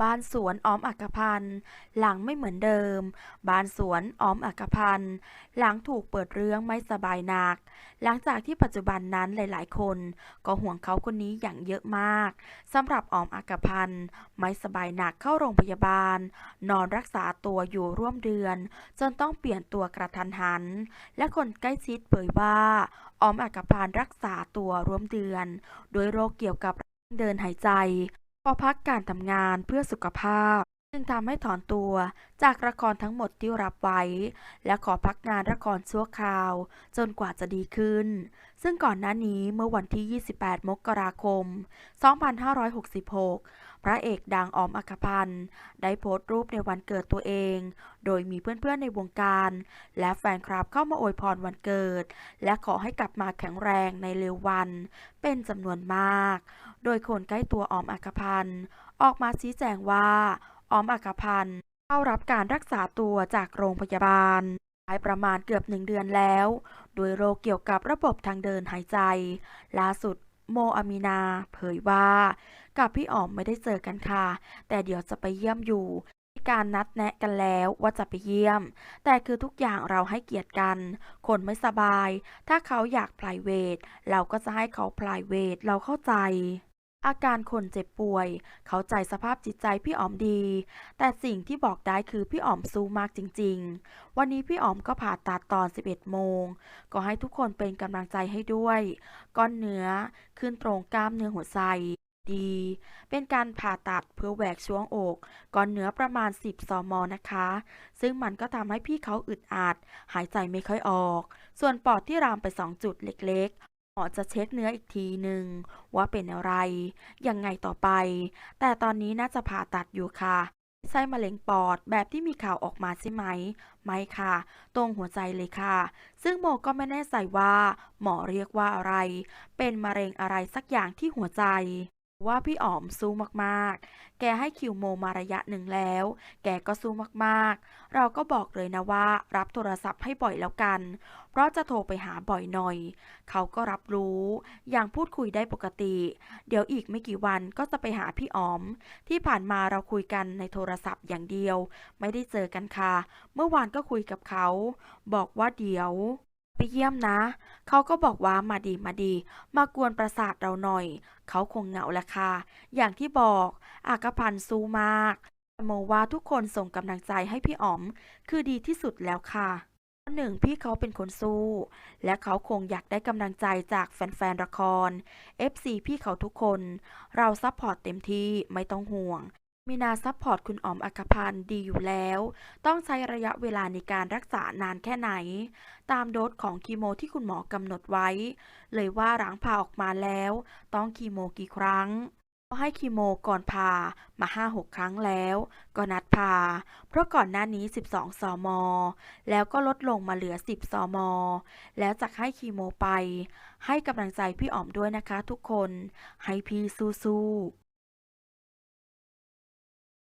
บ้านสวนอ้อมอักพันธ์หลังไม่เหมือนเดิม บ้านสวนอ้อมอักพันธ์หลังถูกเปิดเรื่องไม่สบายหนัก หลังจากที่ปัจจุบันนั้นหลาย ๆ คน ก็ห่วงเขาคนนี้อย่างเยอะมากสำหรับอ้อมอักพันธ์ไม่สบายหนักเข้าโรงพยาบาล นอนรักษาตัวอยู่ร่วมเดือน จนต้องเปลี่ยนตัวกระทันหัน และคนใกล้ชิดเผยว่าอ้อมอักพันธ์รักษาตัวร่วมเดือน โดยโรคเกี่ยวกับเดินหายใจ พอพักการทำงานเพื่อสุขภาพ จึงทำให้ถอนตัวจากละครทั้งหมดที่รับไว้ และขอพักงานละครชั่วคราว จนกว่าจะดีขึ้น ซึ่งก่อนหน้านี้เมื่อวันที่ 28 มกราคม 2566 พระเอกดังออมอัคพันธ์ ได้โพสต์รูปในวันเกิดตัวเอง โดยมีเพื่อนๆในวงการ และแฟนคลับเข้ามาอวยพรวันเกิด และขอให้กลับมาแข็งแรงในเร็ววัน เป็นจำนวนมาก โดยคนใกล้ตัวออมอัคพันธ์ออกมาชี้แจงว่า ออมอัคพันธ์เข้ารับการรักษาตัวจากโรงพยาบาลได้ประมาณเกือบหนึ่งเดือนแล้ว โดยโรคเกี่ยวกับระบบทางเดินหายใจ ล่าสุดโมอามีนา เผยว่า กับพี่อ๋อมไม่ได้เจอกันค่ะ แต่เดี๋ยวจะไปเยี่ยมอยู่มีการนัดแนะกันแล้วว่าจะไปเยี่ยม แต่คือทุกอย่างเราให้เกียรติกัน คนไม่สบาย ถ้าเขาอยาก p r i v a t เราก็จะให้เขา p r i v a t เราเข้าใจ อาการคนเจ็บป่วย เข้าใจสภาพจิตใจพี่อ๋อมดี แต่สิ่งที่บอกได้คือพี่อ๋อมสู้มากจริง ๆ วันนี้พี่อ๋อมก็ผ่าตัดตอน 11 โมง ก็ให้ทุกคนเป็นกำลังใจให้ด้วย ก้อนเนื้อขึ้นตรงกล้ามเนื้อหัวใจดี เป็นการผ่าตัดเพื่อแหวกช่วงอกก้อนเนื้อประมาณ 10ซมนะคะ ซึ่งมันก็ทำให้พี่เขาอึดอัด หายใจไม่ค่อยออก ส่วนปอดที่รามไป 2 จุดเล็กๆ หมอจะเช็คเนื้ออีกทีหนึ่งว่าเป็นอะไร ยังไงต่อไป แต่ตอนนี้น่าจะผ่าตัดอยู่ค่ะไม่ใช่มะเร็งปอดแบบที่มีข่าวออกมาใช่ไหม ไม่ค่ะ ตรงหัวใจเลยค่ะ ซึ่งโมก็ไม่แน่ใจว่า หมอเรียกว่าอะไร เป็นมะเร็งอะไรสักอย่างที่หัวใจ ว่าพี่อ๋อมสู้มากๆ แกให้คิวโมมาระยะหนึ่งแล้ว แกก็สู้มากๆ เราก็บอกเลยนะว่ารับโทรศัพท์ให้บ่อยแล้วกัน เพราะจะโทรไปหาบ่อยหน่อย เขาก็รับรู้ อย่างพูดคุยได้ปกติ เดี๋ยวอีกไม่กี่วันก็จะไปหาพี่อ๋อม ที่ผ่านมาเราคุยกันในโทรศัพท์อย่างเดียว ไม่ได้เจอกันค่ะ เมื่อวานก็คุยกับเขา บอกว่าเดี๋ยว ไปเยี่ยมนะ เขาก็บอกว่ามาดีมาดี มากวนประสาทเราหน่อย เขาคงเหงาแหละค่ะ อย่างที่บอกอากพันสู้มากโมว่าทุกคนส่งกำลังใจให้พี่อ๋อม คือดีที่สุดแล้วค่ะหนึ่งพี่เขาเป็นคนสู้ และเขาคงอยากได้กำลังใจจากแฟนๆละคร FC พี่เขาทุกคน เราซัพพอร์ตเต็มที่ไม่ต้องห่วง มีนาซัพพอร์ตคุณอ๋อมอัคพันธ์ดีอยู่แล้ว ต้องใช้ระยะเวลาในการรักษานานแค่ไหน ตามโดสของคีโมที่คุณหมอกำหนดไว้ เลยว่าหลังผ่าออกมาแล้ว ต้องคีโมกี่ครั้งก็ให้คีโมก่อนผ่ามา 5-6 ครั้งแล้ว ก็นัดผ่าเพราะก่อนหน้านี้ 12ซมแล้วก็ลดลงมาเหลือ 10ซมแล้วจะให้คีโมไป ให้กำลังใจพี่อ๋อมด้วยนะคะทุกคน ให้พี่สู้ๆ